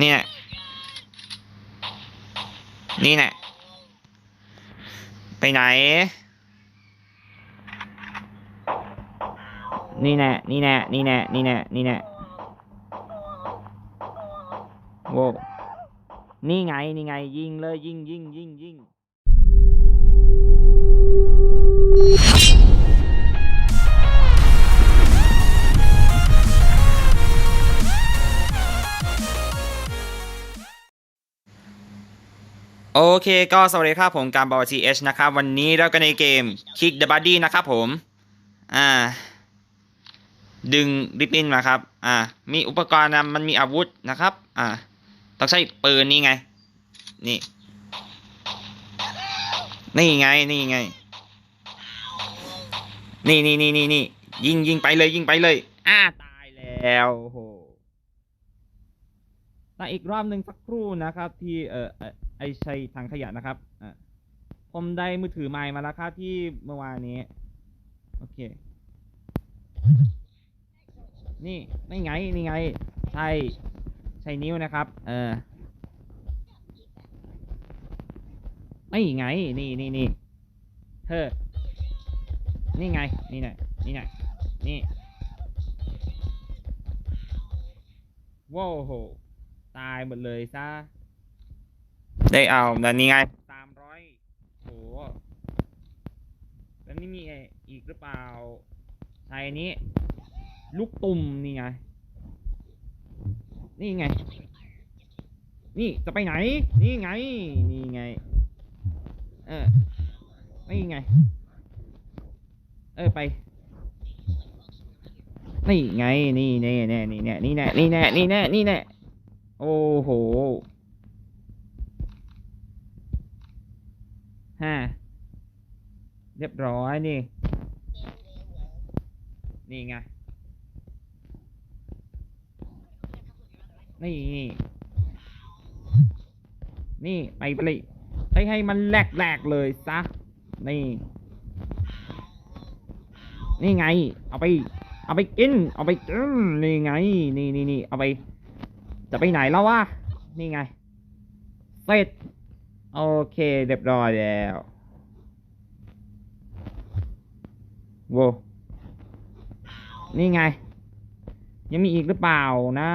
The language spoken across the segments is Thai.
เนี่ย นี่แน่ไปไหน นี่แน่ นี่แน่ นี่แน่ นี่แน่ นี่แน่โว้นี่ไง นี่ไง ยิงเลย ยิงยิงยิงยิง โอเคก็สวัสดีครับผมการบอทีเอชนะครับ วันนี้เราก็ในเกม Kick the Buddy นะครับผม อ่า ดึงริบบิ้นมาครับ อ่า มีอุปกรณ์นะมันมีอาวุธนะครับ อ่า ต้องใช้ปืนนี่ไง นี่ นี่ไง นี่ไง นี่นี่นี่นี่นี่ยิงยิงไปเลยยิงไปเลยอ่าตายแล้วโหแต่อีกรอบหนึ่งสักครู่นะครับ ที่เออ ไอชัยทางขยะนะครับอ่าผมได้มือถือใหม่มาแล้วครับที่เมื่อวานนี้ โอเค นี่นี่ไงนี่ไง ใช่ใช่นิ้วนะครับ เออนี่ไง นี่นี่นี่เธอ นี่ไง นี่ไงนี่ไงนี่ว้าวโหตายหมดเลยซะ ได้เอาแล้วนี่ไงสามร้อยโหแล้วนี่มีอีกหรือเปล่าใช่อันนี้ ลูกตุ่มนี่ไง นี่ไง นี่จะไปไหน นี่ไง นี่ไง เออ นี่ไง เออไป นี่ไง นี่แน่แน่นี่แน่นี่แน่นี่แน่นี่แน่นี่แน่โอ้โห ฮ่าเรียบร้อยนี่ นี่ไง นี่ นี่ไปไปเลยให้ให้มันแหลกแหลกเลยซะ นี่ นี่ไง เอาไป เอาไปกิน เอาไปกินนี่ไง นี่นี่นี่เอาไป จะไปไหนแล้ววะ นี่ไง เสร็จ โอเคเรียบร้อยแล้วโว้นี่ไง ยังมีอีกหรือเปล่านะ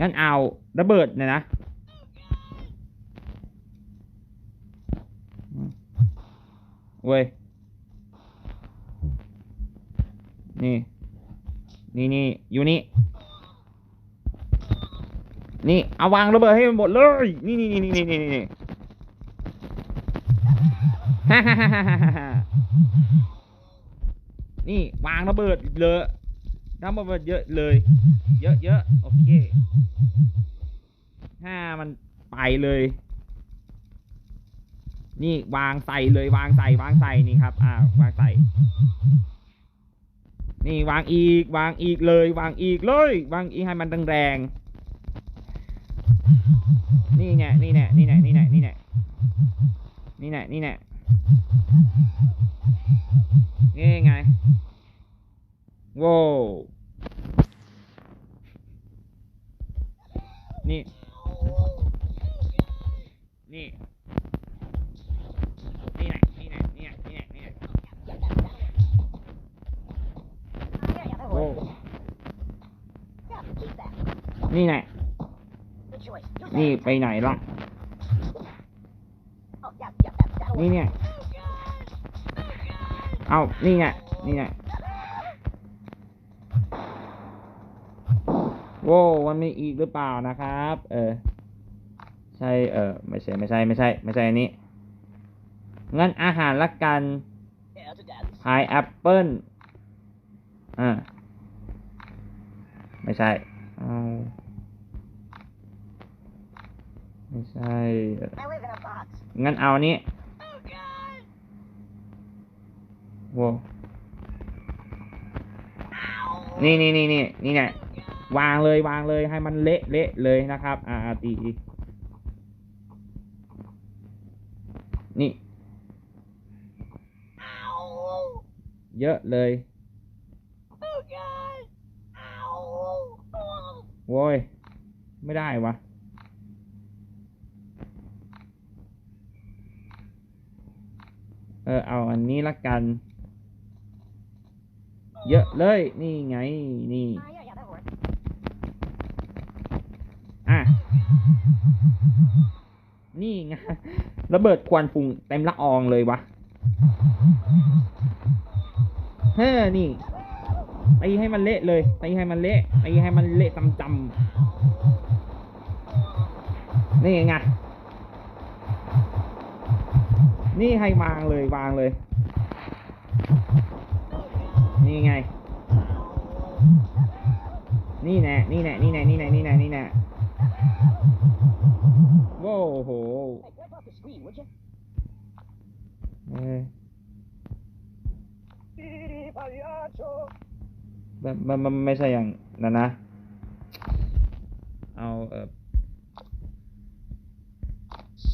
งั้นเอาระเบิดเนยนะเว้ย นี่ นี่นี่อยู่นี่ นี่เอาวางระเบิดให้มันหมดเลย นี่นี่นี่นี่นี่นี่ฮ่าฮ่าฮ่าฮ่าฮ่านี่วางระเบิดเลยระเบิดเยอะเลย เยอะเยอะโอเคห้ามันไปเลย นี่วางใส่เลยวางใส่วางใส่นี่ครับ อ่าวางใส่ นี่วางอีกวางอีกเลยวางอีกเลยวางอีกให้มันแรงๆ นี่แน่นี่แน่นี่แน่นี่แน่นี่แน่นี่แน่นี่แน่นี่ไงโว้วนี่ นี่ นี่แหละนี่แหละนี่แหละนี่แหละนี่แหละโอ้นี่แหละ นี่ไปไหนล่ะ นี่เนี่ย เอานี่ไงนี่ไงโว้วมันมีอีกหรือเปล่านะครับ เออ ใช่ เออ ไม่ใช่ ไม่ใช่ ไม่ใช่ ไม่ใช่อันนี้ งั้นอาหารละกันพายแอปเปิ้ลอ่า ไม่ใช่ เอา ไม่ใช่เอ่อ I live in a box. งั้นเอาอันนี้โว้นี่นี่นี่นี่นี่เนี่ยวางเลยวางเลยให้มันเละเละเลยนะครับ อ่าอ่าตีนี่ เยอะเลย Oh god. Ow. โว้ยไม่ได้วะ ออเอาอันนี้ละกัน เยอะเลย นี่ไง นี่ อะ นี่ไง ระเบิดควันฝุ่งเต็มละอองเลยวะเฮ้อนี่ตีให้มันเละเลยตีให้มันเละตีให้มันเละจำจำนี่ไง นี่ให้วางเลยวางเลย นี่ไง นี่แน่นี่แน่นี่แน่นี่แน่นี่แน่นี่แน่โว้โหเออมันมันมันไม่ใช่อย่างนั้นนะ เอาเออ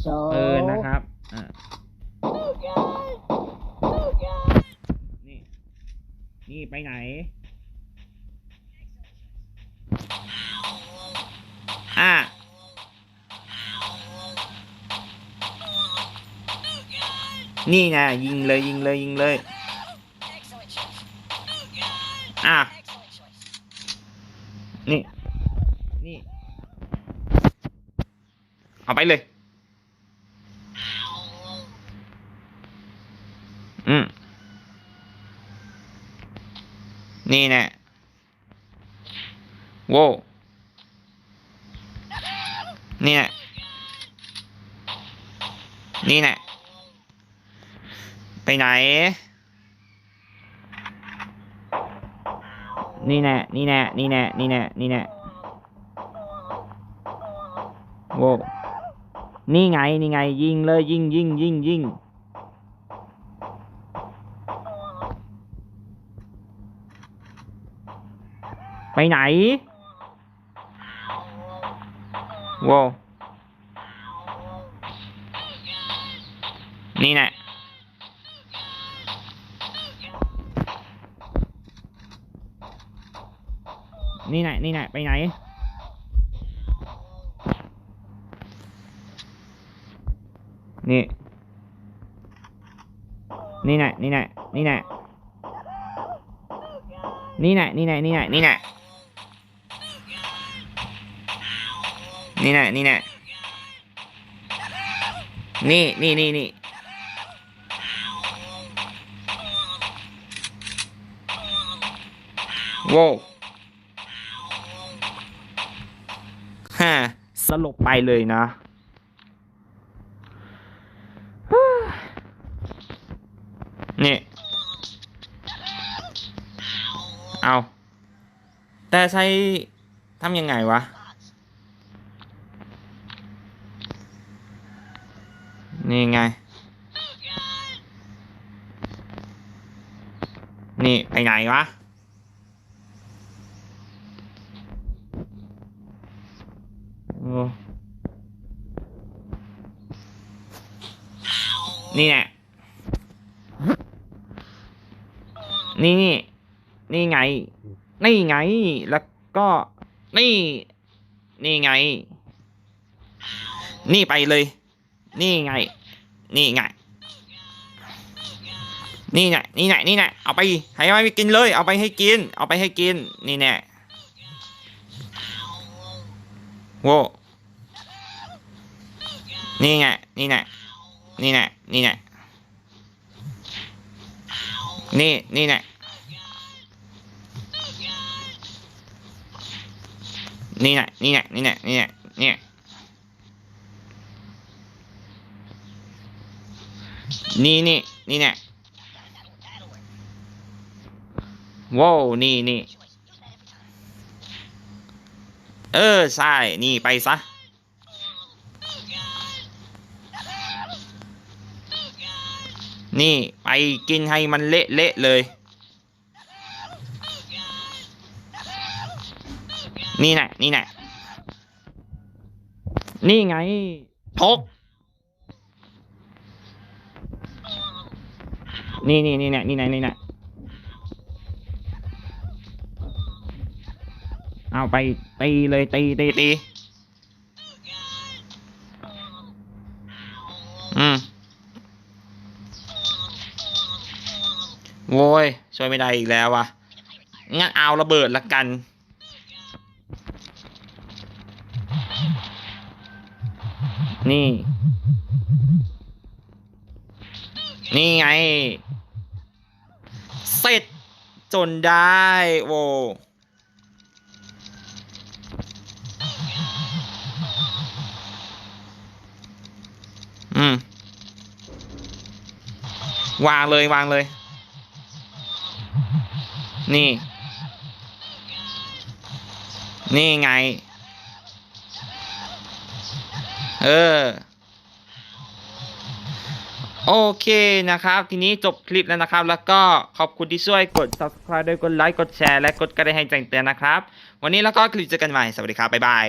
So เออนะครับอ่า นี่ นี่ไปไหน อะนี่นะยิงเลยยิงเลยยิงเลย อะ นี่ นี่ เอาไปเลย อืม นี่แน่โว้นี่แน่นี่แน่ไปไหน นี่แน่นี่แน่นี่แน่นี่แน่นี่แน่โว้นี่ไง นี่ไง ยิงเลย ยิงยิงยิงยิง ไปไหนว้าวนี่แน่นี่แน่นี่แน่ไปไหน นี่ นี่แน่นี่แน่นี่แน่นี่แน่นี่แน่นี่แน่นี่แน่ นี่แน่นี่แน่นี่นี่นี่นี่โว้วฮ่าสลบไปเลยนะนี่เอา แต่ใช้ทำยังไงวะ นี่ไง นี่ไปไหนวะโอ้นี่แน่นี่นี่ นี่ไง นี่ไง แล้วก็ นี่ นี่ไง นี่ไปเลย นี่ไง นี่ไง นี่ไง นี่ไง นี่ไง เอาไปให้มันไปกินเลย เอาไปให้กิน เอาไปให้กิน นี่แน่โว้นี่ไง นี่ไง นี่ไง นี่ไง นี่ นี่ไง นี่ไง นี่ไง นี่ไง นี่ไงนี่ไง นี่นี่นี่เนี่ยว้าวนี่นี่เออ ใช่ นี่ไปซะ นี่ ไปกินให้มันเละเละเลย นี่แน่นี่แน่นี่ไงทก นี่นี่นี่เนี่ยนี่ไหนนี่ไหนเอาไปตีเลยตีตีตีอืมโว้ยช่วยไม่ได้อีกแล้ววะงั้นเอาระเบิดละกัน นี่ นี่ไง เสร็จจนได้โวอืม วางเลยวางเลย นี่ นี่ไง เออ โอเคนะครับ ทีนี้จบคลิปแล้วนะครับ แล้วก็ขอบคุณที่ช่วยกด subscribe ด้วยกดไลค์กดแชร์และกดกระดิ่งแจ้งเตือนนะครับ วันนี้แล้วก็คลิปเจอกันใหม่ สวัสดีครับ บ๊ายบาย